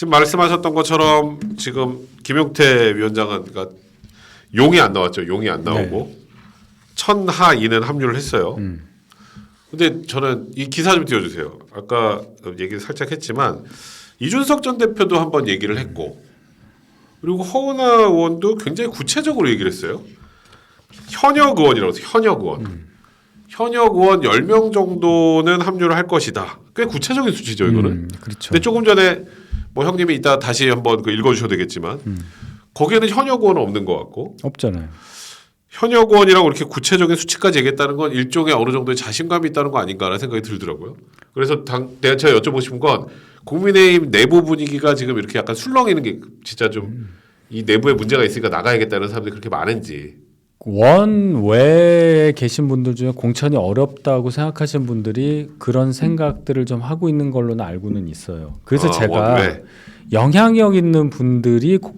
지금 말씀하셨던 것처럼 지금 김용태 위원장은 그러니까 용이 안 나왔죠. 용이 안 나오고 천하 이는 합류를 했어요. 근데 저는 이 기사 좀 띄워주세요. 아까 얘기를 살짝 했지만 이준석 전 대표도 한번 얘기를 했고 그리고 허은하 의원도 굉장히 구체적으로 얘기를 했어요. 현역 의원이라고 해서 현역 의원. 현역 의원 10명 정도는 합류를 할 것이다. 꽤 구체적인 수치죠, 이거는. 음, 그렇죠. 근데 조금 전에 뭐 형님이 이따 다시 한번 그 읽어주셔도 되겠지만 거기에는 현역 의원은 없는 것 같고 없잖아요. 현역 의원이라고 이렇게 구체적인 수치까지 얘기했다는 건 일종의 어느 정도의 자신감이 있다는 거 아닌가라는 생각이 들더라고요. 그래서 당, 내가 제가 여쭤보고 싶은 건 국민의힘 내부 분위기가 지금 이렇게 약간 술렁이는 게 진짜 좀 이 내부에 문제가 있으니까 나가야겠다는 사람들이 그렇게 많은지. 원 외에 계신 분들 중에 공천이 어렵다고 생각하시는 분들이 그런 생각들을 좀 하고 있는 걸로는 알고는 있어요. 그래서 아, 제가 원외. 영향력 있는 분들이 고-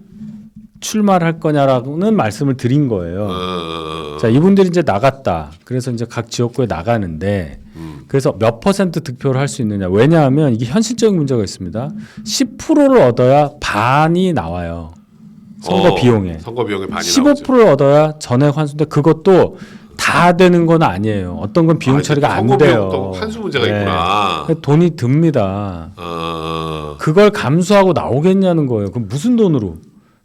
출마를 할 거냐라고는 말씀을 드린 거예요. 어, 자, 이분들이 이제 나갔다. 그래서 이제 각 지역구에 나가는데 음. 그래서 몇 퍼센트 득표를 할 수 있느냐. 왜냐하면 이게 현실적인 문제가 있습니다. 10%를 얻어야 반이 나와요. 선거 어, 비용에. 선거 비용에 반이 나오죠. 15%를 얻어야 전액 환수인데 그것도 다 되는 건 아니에요. 어떤 건 비용 아, 처리가 안 돼요. 환수 문제가 네. 있구나. 돈이 듭니다. 어, 그걸 감수하고 나오겠냐는 거예요. 그럼 무슨 돈으로?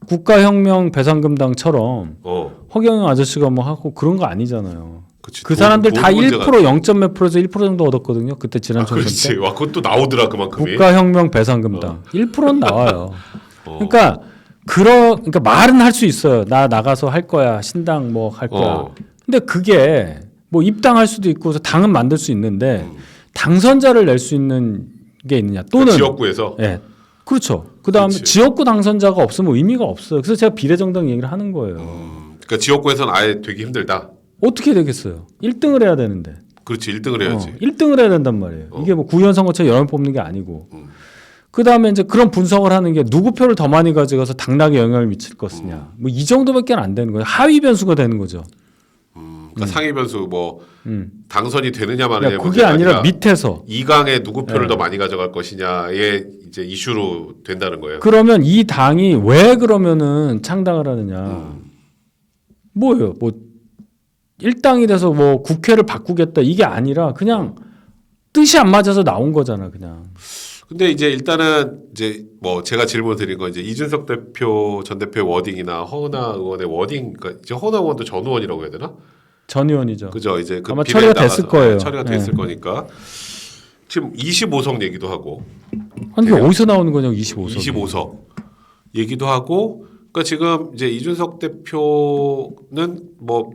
국가혁명 배상금당처럼 어, 허경영 아저씨가 뭐 하고 그런 거 아니잖아요. 그치. 그 돈- 사람들 돈다 문제가 1% 0. 몇 프로에서 1% 정도 얻었거든요. 그때 지난 아, 총선 그렇지. 때. 와, 그것도 나오더라 그만큼이. 국가혁명 배상금당 1%는 나와요. 어. 그러니까 그러 그러니까 말은 할 수 있어요. 나 나가서 할 거야. 신당 뭐 할 거야. 어. 근데 그게 뭐 입당할 수도 있고 그래서 당은 만들 수 있는데 당선자를 낼 수 있는 게 있느냐 또는 그 지역구에서 예. 그렇죠. 그다음에 그치. 지역구 당선자가 없으면 의미가 없어요. 그래서 제가 비례정당 얘기를 하는 거예요. 음, 그러니까 지역구에서는 아예 되기 힘들다. 어떻게 되겠어요? 1등을 해야 되는데. 그렇지. 1등을 해야지. 어, 1등을 해야 된단 말이에요. 어. 이게 뭐 구의원 선거처 여러 명 뽑는 게 아니고. 음. 그 다음에 이제 그런 분석을 하는 게 누구 표를 더 많이 가져가서 당락에 영향을 미칠 것이냐. 뭐 이 정도밖에 안 되는 거예요. 하위 변수가 되는 거죠. 음, 그러니까 상위 변수 뭐 음. 당선이 되느냐 마느냐 그러니까 그게 아니라 밑에서 이강에 누구 표를 네. 더 많이 가져갈 것이냐의 이제 이슈로 된다는 거예요. 그러면 이 당이 왜 그러면은 창당을 하느냐. 음. 뭐예요? 뭐 일당이 돼서 뭐 국회를 바꾸겠다 이게 아니라 그냥 뜻이 안 맞아서 나온 거잖아, 그냥. 근데 이제 일단은 이제 뭐 제가 질문 드린 건 이제 이준석 대표 전 대표의 워딩이나 허은하 의원의 워딩, 그러니까 이제 허은하 의원도 전 의원이라고 해야 되나? 전 의원이죠. 그죠? 이제 그 아마 처리가 나가서 됐을 거예요. 처리가 네. 됐을 거니까 지금 25석 얘기도 하고 아니, 대략 어디서 나오는 거냐고, 25석. 25석 얘기도 하고 그러니까 지금 이제 이준석 대표는 뭐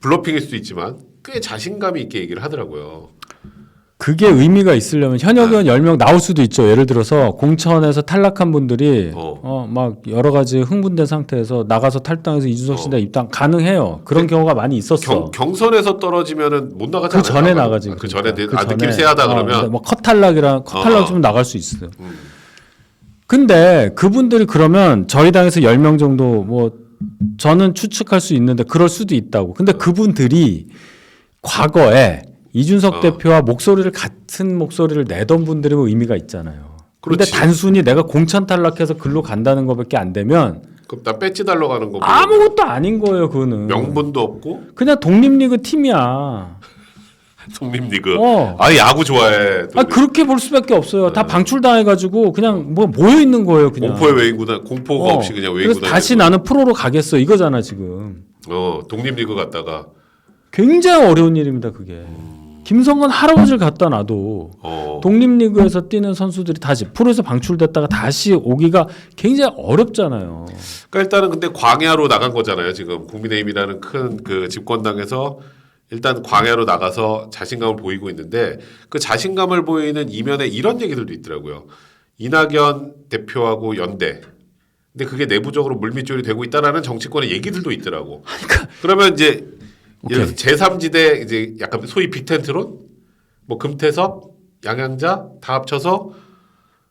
블러핑일 수도 있지만 꽤 자신감이 있게 얘기를 하더라고요. 그게 의미가 있으려면 현역 의원 10명 나올 수도 있죠. 예를 들어서 공천에서 탈락한 분들이 어. 어, 막 여러 가지 흥분된 상태에서 나가서 탈당해서 이준석 씨다 어. 입당 가능해요. 그런 경우가 많이 있었어. 경, 경선에서 떨어지면은 못 나가지 그? 전에? 나가지. 아, 그. 전에 그 아, 느낌 전에. 세하다 어, 그러면 뭐컷 탈락이랑 컷 탈락 어. 좀 나갈 수 있어요. 음. 근데 그분들이 그러면 저희 당에서 10명 정도 뭐 저는 추측할 수 있는데 그럴 수도 있다고. 근데 그분들이 과거에 이준석 어. 대표와 목소리를 같은 목소리를 내던 분들이면 의미가 있잖아요. 근데 그렇지. 단순히 내가 공천 탈락해서 글로 간다는 것밖에 안 되면 그럼 나 배지 달러 가는 거 아무것도 아닌 거예요, 그거는. 명분도 없고 그냥 독립리그 팀이야. 독립리그 어. 아 야구 좋아해 아 그렇게 볼 수밖에 없어요. 다 방출당해가지고 그냥 뭐 모여 있는 거예요, 그냥. 공포의 외인구단 공포가 어. 없이 그냥 그래서 외인구단 다시 나는 프로로 가겠어 이거잖아 지금. 어 독립리그 갔다가 굉장히 어려운 일입니다 그게. 김성건 할아버지를 갖다 놔도 어 독립리그에서 뛰는 선수들이 다시 프로에서 방출됐다가 다시 오기가 굉장히 어렵잖아요. 그러니까 일단은 근데 광야로 나간 거잖아요. 지금 국민의힘이라는 큰 그 집권당에서 일단 광야로 나가서 자신감을 보이고 있는데 그 자신감을 보이는 이면에 이런 얘기들도 있더라고요. 이낙연 대표하고 연대. 근데 그게 내부적으로 물밑조리 되고 있다라는 정치권의 얘기들도 있더라고. 그러면 이제 예를 들어서 제3지대 이제 약간 소위 빅텐트론 뭐 금태섭, 양양자 다 합쳐서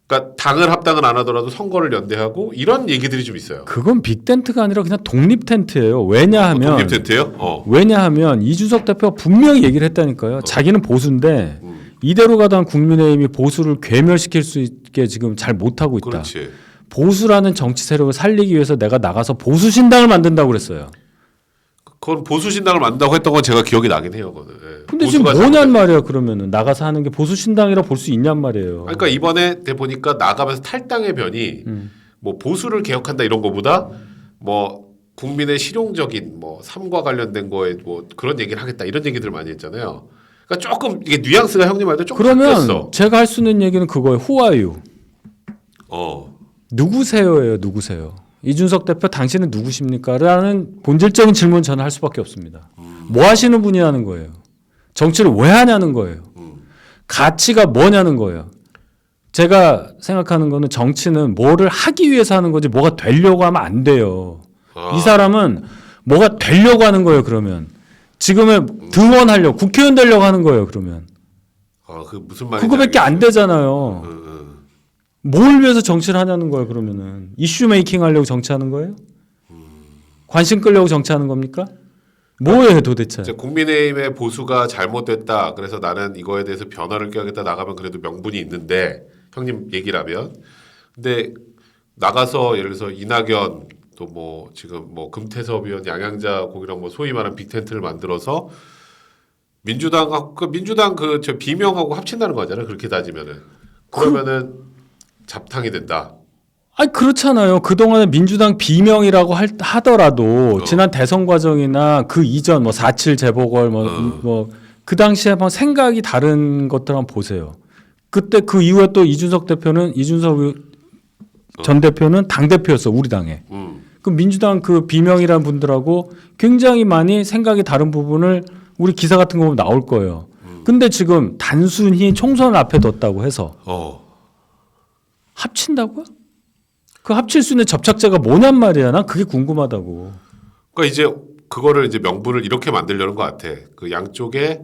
그러니까 당을 합당을 안 하더라도 선거를 연대하고 이런 얘기들이 좀 있어요. 그건 빅 텐트가 아니라 그냥 독립 텐트예요. 왜냐하면 독립 텐트요? 어. 왜냐하면 이준석 대표가 분명히 얘기를 했다니까요. 자기는 보수인데 음. 이대로 가다간 국민의힘이 보수를 괴멸시킬 수 있게 지금 잘 못하고 있다. 그렇지. 보수라는 정치 세력을 살리기 위해서 내가 나가서 보수 신당을 만든다고 그랬어요. 그건 보수 신당을 만든다고 했던 건 제가 기억이 나긴 해요. 그거는. 예. 근데 지금 보수가 뭐냔 잘못된- 말이야 그러면은 나가서 하는 게 보수 신당이라 볼 수 있냔 말이에요. 그러니까 이번에 돼 보니까 나가면서 탈당의 변이 음. 뭐 보수를 개혁한다 이런 거보다 뭐 국민의 실용적인 뭐 삶과 관련된 거에 뭐 그런 얘기를 하겠다 이런 얘기들을 많이 했잖아요. 그러니까 조금 이게 뉘앙스가 형님 말대로 조금 그러면 바뀌었어. 제가 할 수 있는 얘기는 그거예요. 후아유 어. 누구세요예요. 누구세요? 이준석 대표 당신은 누구십니까?라는 본질적인 질문 저는 할 수밖에 없습니다. 뭐 하시는 분이라는 거예요. 정치를 왜 하냐는 거예요. 가치가 뭐냐는 거예요. 제가 생각하는 거는 정치는 뭐를 하기 위해서 하는 거지 뭐가 되려고 하면 안 돼요. 아. 이 사람은 뭐가 되려고 하는 거예요. 그러면 지금은 등원하려고 국회의원 되려고 하는 거예요. 그러면 아, 그 무슨 말인지 그거밖에 안 알겠어요. 되잖아요. 응, 응. 뭘 위해서 정치를 하냐는 거예요. 그러면은 이슈 메이킹 하려고 정치하는 거예요? 관심 끌려고 정치하는 겁니까? 뭐예요 도대체? 이제 국민의힘의 보수가 잘못됐다. 그래서 나는 이거에 대해서 변화를 꾀하겠다 나가면 그래도 명분이 있는데 형님 얘기라면 근데 나가서 예를 들어서 이낙연 또 뭐 지금 뭐 금태섭 의원 양양자 고기랑 뭐 소위 말하는 빅텐트를 만들어서 민주당 그 민주당 그 저 비명하고 합친다는 거잖아요. 그렇게 따지면은 그러면은 잡탕이 된다. 아니 그렇잖아요. 그 동안에 민주당 비명이라고 할, 하더라도 어. 지난 대선 과정이나 그 이전 뭐 4.7 재보궐 뭐뭐그 어. 당시에 한번 생각이 다른 것들 한번 보세요. 그때 그 이후에 또 이준석 대표는 이준석 의- 전 대표는 당 대표였어 우리 당에. 음. 그 민주당 그 비명이란 분들하고 굉장히 많이 생각이 다른 부분을 우리 기사 같은 거 보면 나올 거예요. 근데 지금 단순히 총선을 앞에 뒀다고 해서 어. 합친다고요? 그 합칠 수 있는 접착제가 뭐냔 말이야. 난 그게 궁금하다고. 그러니까 이제 그거를 이제 명분을 이렇게 만들려는 것 같아. 그 양쪽의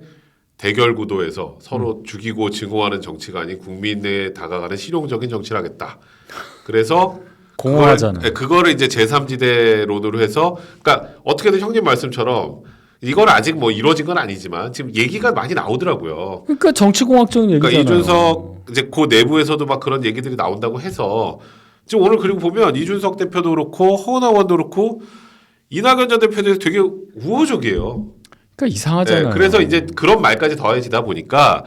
대결 구도에서 서로 죽이고 증오하는 정치가 아닌 국민에 다가가는 실용적인 정치를 하겠다. 그래서 공허하잖아. 그걸, 예, 그거를 이제 제3지대론으로 해서 그러니까 어떻게든 형님 말씀처럼 이건 아직 뭐 이루어진 건 아니지만 지금 얘기가 많이 나오더라고요. 그러니까 정치공학적인 그러니까 얘기잖아요. 이준석 이제 그 내부에서도 막 그런 얘기들이 나온다고 해서 지금 오늘 그리고 보면 이준석 대표도 그렇고 허은하 의원도 그렇고 이낙연 전 대표에 대해서 되게 우호적이에요. 그러니까 이상하잖아요. 네, 그래서 이제 그런 말까지 더해지다 보니까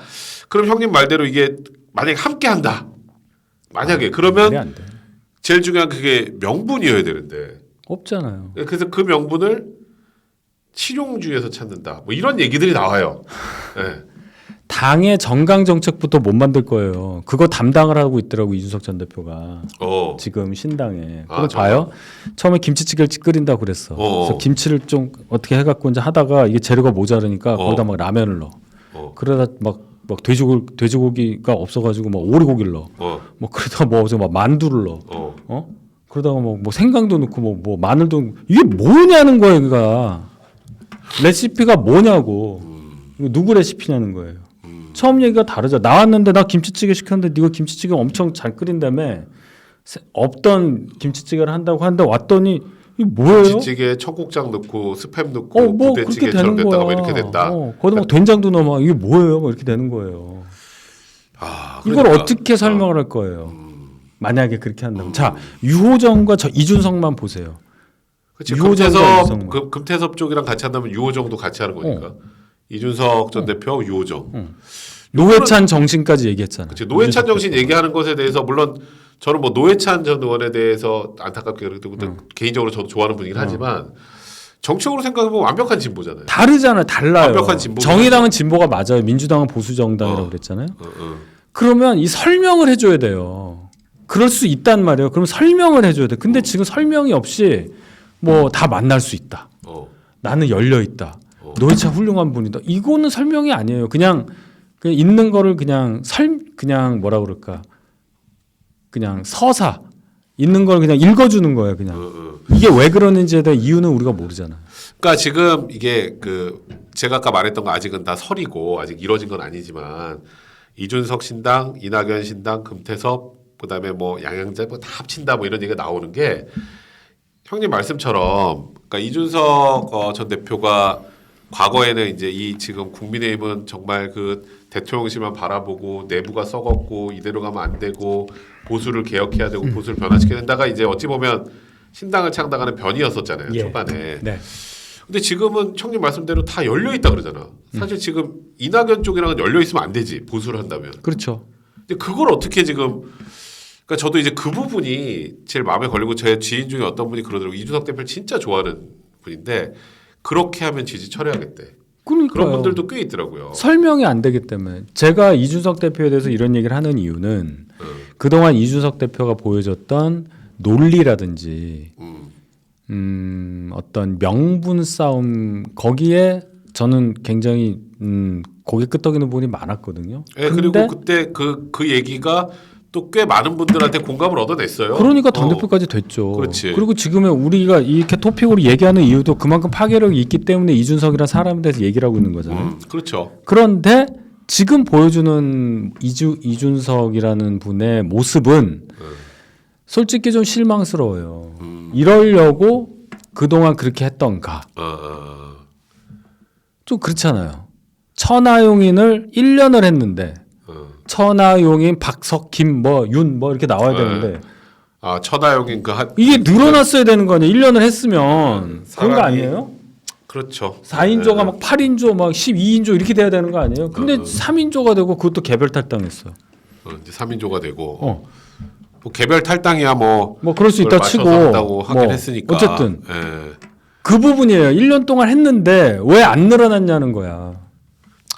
그럼 형님 말대로 이게 만약에 함께 한다. 만약에 그러면 안 돼. 제일 중요한 그게 명분이어야 되는데 없잖아요. 그래서 그 명분을 실용주의에서 찾는다. 뭐 이런 얘기들이 나와요. 네. 당의 정강 정책부터 못 만들 거예요. 그거 담당을 하고 있더라고 이준석 전 대표가 어. 지금 신당에. 아, 그거 정말? 봐요. 처음에 김치찌개를 끓인다 고 그랬어. 어. 그래서 김치를 좀 어떻게 해갖고 이제 하다가 이게 재료가 모자르니까 어. 거기다 막 라면을 넣어. 어. 그러다 막, 막 돼지고기, 돼지고기가 없어가지고 막 오리고기를 넣어. 어. 뭐 그러다가 뭐, 어제 막 만두를 넣어. 어. 어? 그러다가 뭐, 뭐 생강도 넣고 뭐, 뭐 마늘도 이게 뭐냐는 거예요, 그가 레시피가 뭐냐고 이거 누구 레시피냐는 거예요. 처음 얘기가 다르죠. 나왔는데 나 김치찌개 시켰는데 네가 김치찌개 엄청 잘 끓인다며 세- 없던 김치찌개를 한다고 하는데 왔더니 이게 뭐예요? 김치찌개에 청국장 넣고 스팸 넣고 어, 뭐 그렇게 부대찌개처럼 되는 됐다가 거야. 뭐 이렇게 됐다. 어, 거기다 막 된장도 넣어 막 이게 뭐예요? 막 이렇게 되는 거예요. 아, 이걸 그러니까. 어떻게 설명을 할 거예요? 만약에 그렇게 한다면 자 유호정과 저 이준석만 보세요. 그치, 금태섭. 금, 금태섭 쪽이랑 같이 한다면 유호정도 같이 하는 거니까. 어. 이준석 전 대표 유호정. 노회찬 정신까지 얘기했잖아. 그치, 노회찬 정신. 얘기하는 것에 대해서 물론 저는 뭐 노회찬 전 의원에 대해서 안타깝게 그래도 근데 개인적으로 저도 좋아하는 분이긴 하지만 정치적으로 생각해보면 완벽한 진보잖아요. 다르잖아요. 달라요. 완벽한 진보긴 정의당은 진보가 맞아요. 민주당은 보수 정당이라고 어. 그랬잖아요. 어, 어. 그러면 이 설명을 해줘야 돼요. 그럴 수 있단 말이에요. 그럼 설명을 해줘야 돼. 근데 지금 설명이 없이 뭐 다 만날 수 있다. 어. 나는 열려 있다. 어. 노회찬 훌륭한 분이다. 이거는 설명이 아니에요. 그냥 그냥 있는 거를 그냥 설 그냥 뭐라 그럴까? 그냥 서사 있는 걸 그냥 읽어주는 거예요. 어, 그냥 어. 이게 왜 그러는지에 대한 이유는 우리가 모르잖아. 그러니까 지금 이게 그 제가 아까 말했던 거 아직은 다 설이고 아직 이루어진 건 아니지만 이준석 신당, 이낙연 신당, 금태섭 그다음에 뭐 양양자 뭐다 합친다 뭐 이런 얘기가 나오는 게 형님 말씀처럼 그러니까 이준석 어, 전 대표가 과거에는 이제 이 지금 국민의힘은 정말 그 대통령실만 바라보고 내부가 썩었고 이대로 가면 안 되고 보수를 개혁해야 되고 보수를 변화시켜야 된다가 이제 어찌 보면 신당을 창당하는 변이었었잖아요 예. 초반에. 네. 근데 지금은 청님 말씀대로 다 열려 있다 그러잖아. 사실 지금 이낙연 쪽이랑은 열려 있으면 안 되지 보수를 한다면. 그렇죠. 근데 그걸 어떻게 지금 그러니까 저도 이제 그 부분이 제일 마음에 걸리고 제 지인 중에 어떤 분이 그러더라고 이준석 대표를 진짜 좋아하는 분인데 그렇게 하면 지지 철회하겠대. 그러니까 그런 분들도 꽤 있더라고요. 설명이 안 되기 때문에 제가 이준석 대표에 대해서 이런 얘기를 하는 이유는 음, 그동안 이준석 대표가 보여줬던 논리라든지 음, 음, 어떤 명분 싸움 거기에 저는 굉장히 음, 고개 끄덕이는 부분이 많았거든요. 예, 그리고 그때 그그 얘기가 또 꽤 많은 분들한테 공감을 얻어냈어요. 그러니까 당 어, 대표까지 됐죠. 그렇지. 리고 지금의 우리가 이렇게 토픽으로 얘기하는 이유도 그만큼 파괴력이 있기 때문에 이준석이라는 사람에 대해서 얘기를 하고 있는 거잖아요. 음, 그렇죠. 그런데 지금 보여주는 이주 이준석이라는 분의 모습은 솔직히 좀 실망스러워요. 음, 이러려고 그동안 그렇게 했던가? 어, 어, 좀 그렇잖아요. 천하용인을 1년을 했는데 어. 천하용인 박석 김 뭐 윤 뭐 이렇게 나와야 네. 되는데 아 천하용인 그 한 이게 늘어났어야 되는 거 아니에요? 1년을 했으면 그런 거 사람이- 아니에요? 그렇죠. 4인조가 네. 막 8인조 막 12인조 이렇게 돼야 되는 거 아니에요? 근데 어. 3인조가 되고 그것도 개별 탈당했어. 어, 이제 3인조가 되고 어. 뭐 개별 탈당이야 뭐 뭐 그럴 수 그걸 있다 치고 맞춰서 한다고 하긴 뭐 했으니까. 어쨌든 예. 그 부분이에요. 1년 동안 했는데 왜 안 늘어났냐는 거야.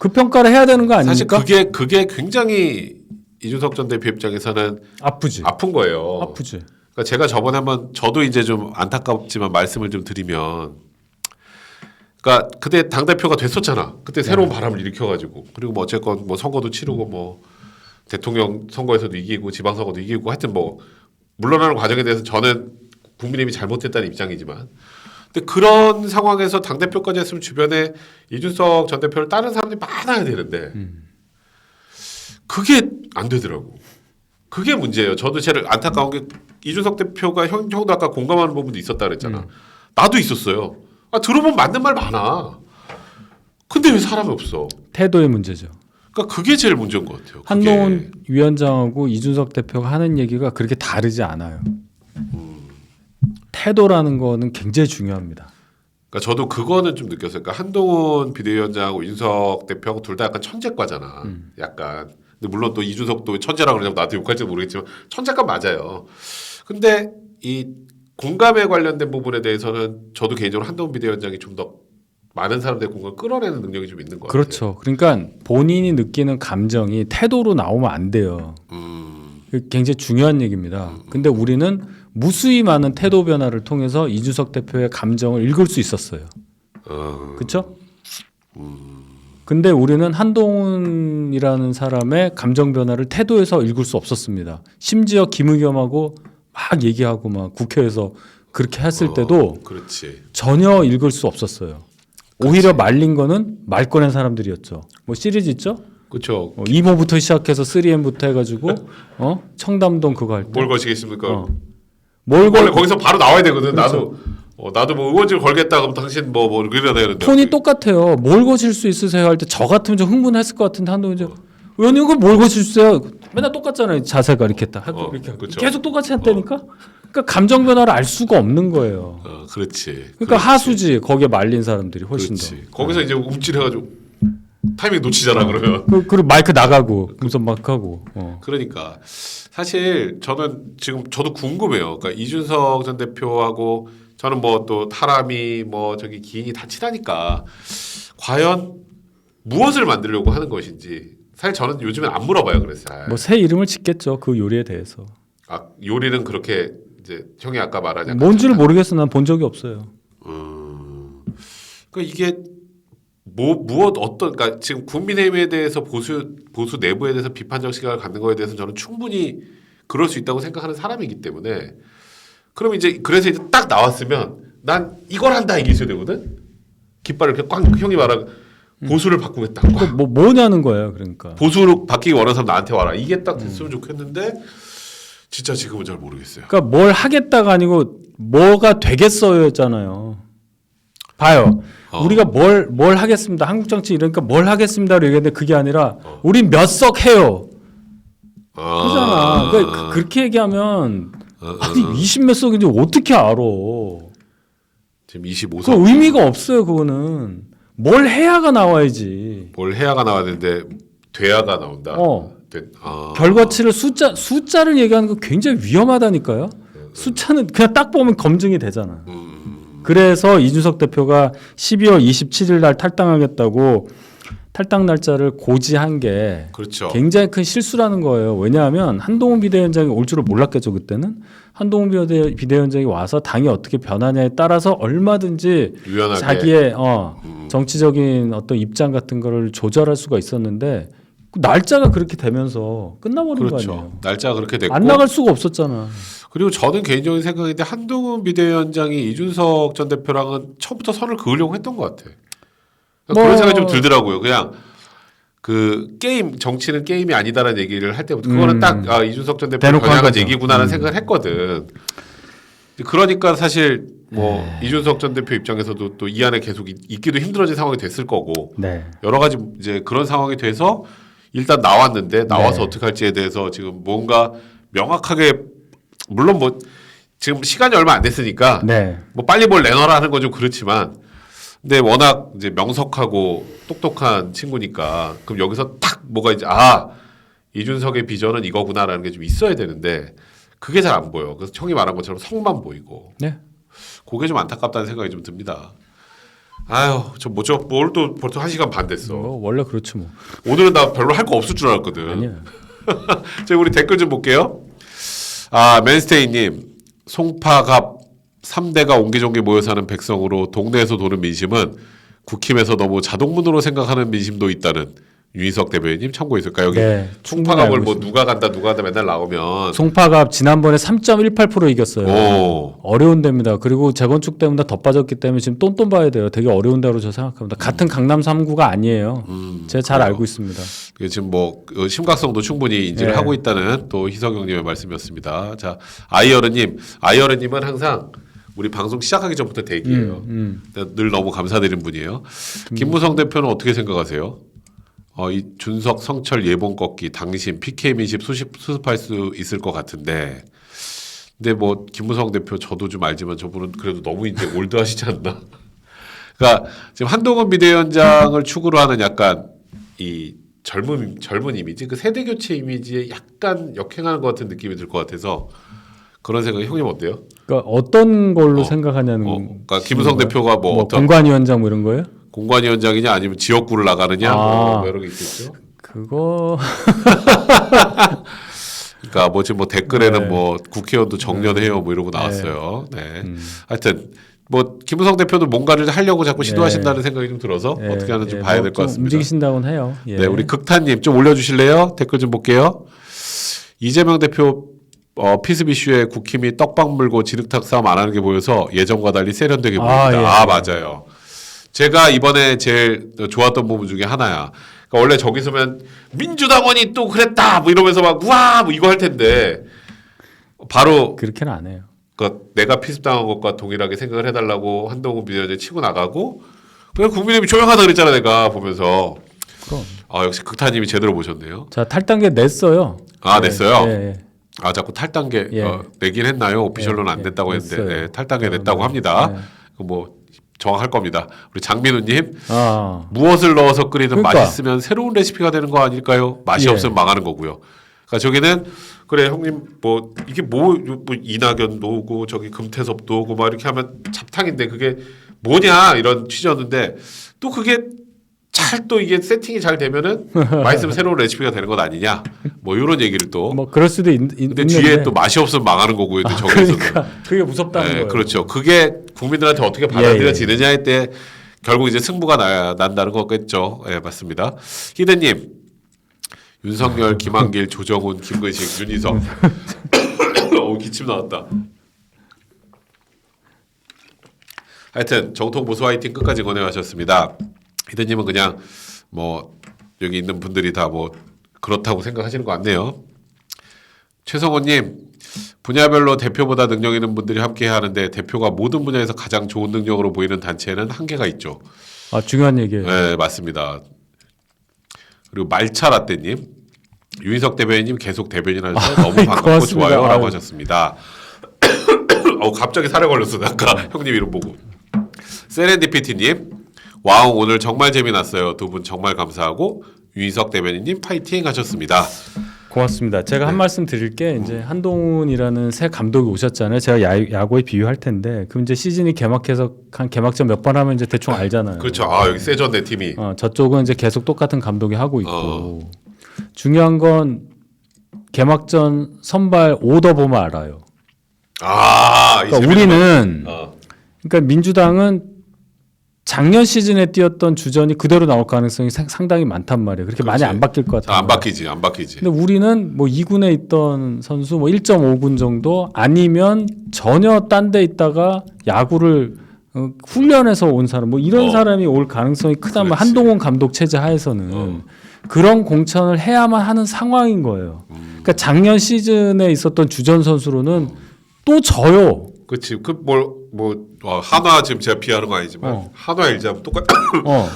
그 평가를 해야 되는 거 사실 아닙니까? 그게 그게 굉장히 이준석 전 대표 입장에서는 아프지. 아픈 거예요. 아프지. 그러니까 제가 저번에 한번 저도 이제 좀 안타깝지만 말씀을 좀 드리면 그러니까 그때 당 대표가 됐었잖아. 그때 새로운 네. 바람을 일으켜 가지고 그리고 뭐 어쨌건 뭐 선거도 치르고 뭐 대통령 선거에서도 이기고 지방 선거도 이기고 하여튼 뭐 물러나는 과정에 대해서 저는 국민의힘이 잘못했다는 입장이지만 근데 그런 상황에서 당 대표까지 했으면 주변에 이준석 전 대표를 따르는 사람들이 많아야 되는데 그게 안 되더라고. 그게 문제예요. 저도 제일 안타까운 게 이준석 대표가 형, 형도 아까 공감하는 부분도 있었다 그랬잖아. 나도 있었어요. 아, 들어보면 맞는 말 많아. 근데 왜 사람이 없어? 태도의 문제죠. 그러니까 그게 제일 문제인 것 같아요. 그게. 한동훈 위원장하고 이준석 대표가 하는 얘기가 그렇게 다르지 않아요. 태도라는 거는 굉장히 중요합니다. 그러니까 저도 그거는 좀 느꼈어요. 그러니까 한동훈 비대위원장하고 윤석 대표하고 둘 다 약간 천재과잖아. 음. 약간. 근데 물론 또 이준석도 천재라고 그러냐고 나한테 욕할지 모르겠지만 천재과 맞아요. 근데 이 공감에 관련된 부분에 대해서는 저도 개인적으로 한동훈 비대위원장이 좀 더 많은 사람들의 공감을 끌어내는 능력이 좀 있는 것 같아요. 그렇죠. 그러니까 본인이 느끼는 감정이 태도로 나오면 안 돼요. 음, 그 굉장히 중요한 얘기입니다. 근데 우리는 무수히 많은 태도 변화를 통해서 이준석 대표의 감정을 읽을 수 있었어요. 어, 그렇죠? 근데 우리는 한동훈이라는 사람의 감정 변화를 태도에서 읽을 수 없었습니다. 심지어 김의겸하고 막 얘기하고 막 국회에서 그렇게 했을 때도 어, 그렇지. 전혀 읽을 수 없었어요. 오히려 말린 거는 말 꺼낸 사람들이었죠. 뭐 시리즈 있죠? 그렇죠. 어, 2모부터 시작해서 3M부터 해가지고 어 청담동 그거 할 때. 뭘 거시겠습니까? 어. 뭘 원래 걸? 거기서 바로 나와야 되거든. 그렇죠. 나도 어, 나도 뭐 의원직 걸겠다 그럼 당신 뭐뭐 이래야 되는데. 톤이 똑같아요. 뭘 거실 수 있으세요 할 때 저 같으면 좀 흥분했을 것 같은데 한동훈 이제 의원님 그뭘 거실 수 있어요? 맨날 똑같잖아요. 자세가 이렇게 했다 하고 어, 이렇게. 그쵸. 계속 똑같이 했다니까. 그러니까 감정 변화를 알 수가 없는 거예요. 어, 그렇지. 그러니까 그렇지. 하수지 거기에 말린 사람들이 훨씬 그렇지. 거기서 이제 움찔해가지고 타이밍 어. 놓치잖아 그러면. 더. 그, 그리고 마이크 나가고 음성 막 하고. 어. 그러니까 사실 저는 지금 저도 궁금해요. 그러니까 이준석 전 대표하고 저는 뭐 또 타람이 뭐 저기 기인이 다 친하니까 과연 무엇을 만들려고 하는 것인지 사실 저는 요즘엔 안 물어봐요. 그래서 잘. 뭐새 이름을 짓겠죠 그 요리에 대해서. 아, 요리는 그렇게 이제 형이 아까 말하자. 뭔지를 모르겠어 난 본 적이 없어요. 음, 그러니까 이게 뭐 무엇 어떤 그러니까 지금 국민의힘에 대해서 보수 보수 내부에 대해서 비판적 시각을 갖는 거에 대해서 저는 충분히 그럴 수 있다고 생각하는 사람이기 때문에 그럼 이제 그래서 이제 딱 나왔으면 난 이걸 한다 이게 있어야 되거든. 깃발을 이렇게 꽝 형이 말한 보수를 바꾸겠다. 그뭐 뭐냐는 거예요 그러니까. 보수로 바뀌기 원하는 사람 나한테 와라. 이게 딱 됐으면 좋겠는데 진짜 지금은 잘 모르겠어요. 그러니까 뭘 하겠다가 아니고 뭐가 되겠어요였잖아요. 봐요. 어. 우리가 뭘 뭘 하겠습니다. 한국 정치 이러니까 뭘 하겠습니다로 얘기했는데 그게 아니라 어. 우린 몇 석 해요. 아. 그잖아. 그러니까 그, 그렇게 얘기하면 어, 아니 20 몇 석인지 어떻게 알아? 지금 그 25석 의미가 없어요. 그거는 뭘 해야가 나와야지. 뭘 해야가 나와야 되는데 돼야가 나온다. 어. 돼- 아. 결과치를 숫자 숫자를 얘기하는 거 굉장히 위험하다니까요. 숫자는 그냥 딱 보면 검증이 되잖아. 음. 그래서 이준석 대표가 12월 27일 날 탈당하겠다고 탈당 날짜를 고지한 게 그렇죠. 굉장히 큰 실수라는 거예요. 왜냐하면 한동훈 비대위원장이 올 줄을 몰랐겠죠 그때는 한동훈 비대- 비대위원장이 와서 당이 어떻게 변하냐에 따라서 얼마든지 유연하게 자기의 어, 음. 정치적인 어떤 입장 같은 거를 조절할 수가 있었는데 그 날짜가 그렇게 되면서 끝나버린 거 그렇죠. 아니에요. 날짜가 그렇게 됐고 안 나갈 수가 없었잖아. 그리고 저는 개인적인 생각인데 한동훈 비대위원장이 이준석 전 대표랑은 처음부터 선을 그으려고 했던 것 같아. 뭐- 그런 생각이 좀 들더라고요. 그냥 그 게임 정치는 게임이 아니다라는 얘기를 할 때부터 그거는 음. 딱 아, 이준석 전 대표 겨냥한. 얘기구나라는 음. 생각을 했거든. 그러니까 사실 뭐 네. 이준석 전 대표 입장에서도 또 이 안에 계속 있- 있기도 힘들어진 상황이 됐을 거고 네. 여러 가지 이제 그런 상황이 돼서 일단 나왔는데 나와서 네. 어떻게 할지에 대해서 지금 뭔가 명확하게 물론 뭐 지금 시간이 얼마 안 됐으니까 네. 뭐 빨리 뭘 내놔라 하는 건 좀 그렇지만 근데 워낙 이제 명석하고 똑똑한 친구니까 그럼 여기서 딱 뭐가 이제 아 이준석의 비전은 이거구나라는 게 좀 있어야 되는데 그게 잘 안 보여. 그래서 형이 말한 것처럼 성만 보이고 네. 그게 좀 안타깝다는 생각이 좀 듭니다. 아유, 저뭐저뭘또 벌써 한 시간 반 됐어. 뭐 원래 그렇지 뭐. 오늘은 나 별로 할 거 없을 줄 알았거든. 아니야. 자, 우리 댓글 좀 볼게요. 아, 맨스테이님, 송파갑 3대가 옹기종기 모여 사는 백성으로 동네에서 도는 민심은 국힘에서 너무 자동문으로 생각하는 민심도 있다는 유희석 대변인님 참고있을까요? 여기 네. 충분히 송파갑을 알고 뭐 있습니다. 누가 간다 누가 간다 맨날 나오면 송파갑 지난번에 3.18% 이겼어요. 오 어려운 데입니다. 그리고 재건축 때문에 더 빠졌기 때문에 지금 똔똔 봐야 돼요. 되게 어려운 데로 저 생각합니다. 같은 강남 3구가 아니에요. 음, 제가 잘 그래요. 알고 있습니다. 이게 지금 뭐 어, 심각성도 충분히 인지를 네. 하고 있다는 또 희석영님의 말씀이었습니다. 자 아이어르님, 아이어르님은 항상 우리 방송 시작하기 전부터 대기예요. 음. 늘 너무 감사드린 분이에요. 김무성 대표는 어떻게 생각하세요? 어, 이 준석 성철 예본 꺾기 당신 PK 민심 수습, 수습할 수 있을 것 같은데. 근데 뭐 김무성 대표 저도 좀 알지만 저분은 그래도 너무 이제 올드하시지 않나? 그러니까 지금 한동훈 비대위원장을 축으로 하는 약간 이 젊은 젊은 이미지, 그 세대 교체 이미지에 약간 역행하는 것 같은 느낌이 들 것 같아서 그런 생각이 형님 어때요? 그러니까 어떤 걸로 어, 생각하냐는 어, 그러니까 김무성 대표가 뭐, 뭐 어떤 공관위원장 뭐 이런 거예요? 공관위원장이냐 아니면 지역구를 나가느냐 아. 뭐, 뭐 이런 게 있겠죠. 그거 그러니까 뭐 지금 뭐 댓글에는 네. 뭐 국회의원도 정년해요 뭐 이러고 나왔어요. 네. 음. 하여튼 뭐 김무성 대표도 뭔가를 하려고 자꾸 네. 시도하신다는 생각이 좀 들어서 예, 어떻게 하는지 예, 봐야 뭐 될것좀 같습니다. 움직이신다고는 해요. 예. 네, 우리 극탄님 좀 올려주실래요? 댓글 좀 볼게요. 이재명 대표 어, 피스비슈에 국힘이 떡밥 물고 진흙탕 싸움 안 하는 게 보여서 예전과 달리 세련되게 아, 보입니다. 예. 아, 맞아요. 제가 이번에 제일 좋았던 부분 중에 하나야. 그러니까 원래 저기서면 민주당원이 또 그랬다 뭐 이러면서 막 우와 뭐 이거 할 텐데 바로 그렇게는 안 해요. 그 내가 피습당한 것과 동일하게 생각을 해달라고 한동훈 비대위원장 치고 나가고 그냥 국민의힘이 조용하다 그랬잖아 내가 보면서 그럼. 아 역시 극타님이 제대로 보셨네요. 자 탈당계 냈어요. 아, 예, 냈어요? 예, 예. 아 자꾸 탈당계 예. 어, 내긴 했나요? 오피셜로는 예, 안 예, 냈다고 했는데. 네, 탈당계 네, 냈다고 네. 합니다. 네. 그뭐 정확할 겁니다. 우리 장민우님 아 무엇을 넣어서 끓이든 그러니까. 맛있으면 새로운 레시피가 되는 거 아닐까요? 맛이 예. 없으면 망하는 거고요. 그러니까 저기는 그래 형님 뭐 이게 뭐, 뭐 이낙연도 오고 저기 금태섭도 오고 막 이렇게 하면 잡탕인데 그게 뭐냐 이런 취지였는데 또 그게 잘 또 이게 세팅이 잘 되면은 맛있으면 새로운 레시피가 되는 것 아니냐 뭐 이런 얘기를 또 뭐 그럴 수도 있, 있, 근데 뒤에 또 맛이 없으면 망하는 거고요. 또 저기서는. 그러니까 그게 무섭다는 네, 거예요. 그렇죠. 그게 국민들한테 어떻게 받아들여지느냐에 때 결국 이제 승부가 나, 난다는 거겠죠. 예, 맞습니다. 희대님, 윤석열, 김한길, 조정훈, 김근식, 윤희석. 오, 기침 나왔다. 하여튼 정통 보수 화이팅 끝까지 권해하셨습니다. 희대님은 그냥 뭐 여기 있는 분들이 다 뭐 그렇다고 생각하시는 것 같네요. 최성호님 분야별로 대표보다 능력 있는 분들이 함께해야 하는데 대표가 모든 분야에서 가장 좋은 능력으로 보이는 단체에는 한계가 있죠. 아 중요한 얘기예요. 네, 맞습니다. 그리고 말차 라떼님, 유인석 대변인님 계속 대변인 하셔서 너무 반갑고. 좋아요라고. 하셨습니다. 어, 갑자기 살에 걸렸어. 아까 형님 이름 보고. 세렌디피티님, 와우 오늘 정말 재미났어요. 두 분 정말 감사하고 유인석 대변인님 파이팅 하셨습니다. 고맙습니다. 제가 네. 한 말씀 드릴 게 이제 한동훈이라는 새 감독이 오셨잖아요. 제가 야, 야구에 비유할 텐데 그럼 이제 시즌이 개막해서 한 개막전 몇 번 하면 이제 대충 알잖아요. 그렇죠. 아 여기 세졌네 팀이. 어, 저쪽은 이제 계속 똑같은 감독이 하고 있고 어. 중요한 건 개막전 선발 오더 보면 알아요. 아, 이 그러니까 우리는 거. 어, 그러니까 민주당은 작년 시즌에 뛰었던 주전이 그대로 나올 가능성이 상- 상당히 많단 말이에요. 그렇게 많이 그렇지. 안 바뀔 것 같아요. 안 바뀌지, 안 바뀌지. 근데 우리는 뭐 2군에 있던 선수 뭐 1.5군 정도 아니면 전혀 딴 데 있다가 야구를 어, 훈련해서 온 사람 뭐 이런 어. 사람이 올 가능성이 크다면 그렇지. 한동훈 감독 체제 하에서는 어. 그런 공천을 해야만 하는 상황인 거예요. 음. 그러니까 작년 시즌에 있었던 주전 선수로는 또 져요. 그렇지. 그뭘 뭐 어, 한화 지금 제가 비하는 거 아니지만 어. 한화 일자 똑같 어.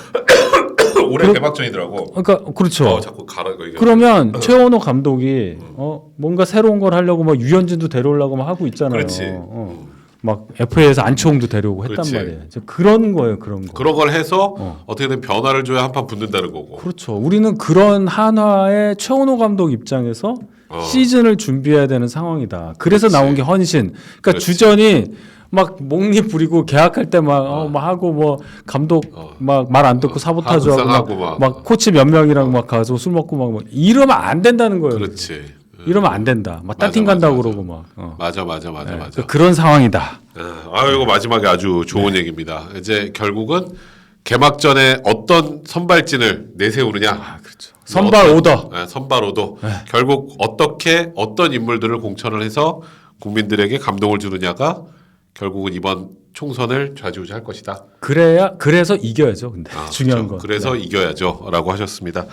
올해 그럼- 개막전이더라고. 그러니까 그렇죠. 어, 자꾸 가라 이거. 그러면 최원호 감독이 어 뭔가 새로운 걸 하려고 막 유현진도 데려오려고 막 하고 있잖아요. 그렇지. 어. 막 FA에서 안치홍도 데려오고 했단 그렇지. 말이에요. 그런 거예요, 그런 거. 그런 걸 해서 어. 어. 떻게든 변화를 줘야 한판 붙는다는 거고. 그렇죠. 우리는 그런 한화의 최원호 감독 입장에서 어. 시즌을 준비해야 되는 상황이다. 그래서 그렇지. 나온 게 헌신. 그러니까 그렇지. 주전이 막 목립 부리고 계약할 때막 어, 막 하고 뭐 감독 어. 막말 안 듣고 사보타주 하고 막, 하고 막. 막 코치 몇 명이랑 막 가서 술 먹고 막, 막 이러면 안 된다는 거예요. 그렇지. 이러면 안 된다. 막 맞아, 딴팀 맞아, 간다고 맞아. 그러고 막. 어. 맞아, 맞아, 맞아, 네, 맞아. 그런 상황이다. 아, 이거 마지막에 아주 좋은 네. 얘기입니다. 이제 결국은 개막전에 어떤 선발진을 내세우느냐. 아, 그렇죠. 선발 어떤- 오더. 네, 선발 오더. 결국 어떻게 어떤 인물들을 공천을 해서 국민들에게 감동을 주느냐가 결국은 이번 총선을 좌지우지할 것이다. 그래야 그래서 이겨야죠. 근데 아, 중요한 그렇죠. 건. 그래서 네. 이겨야죠라고 하셨습니다.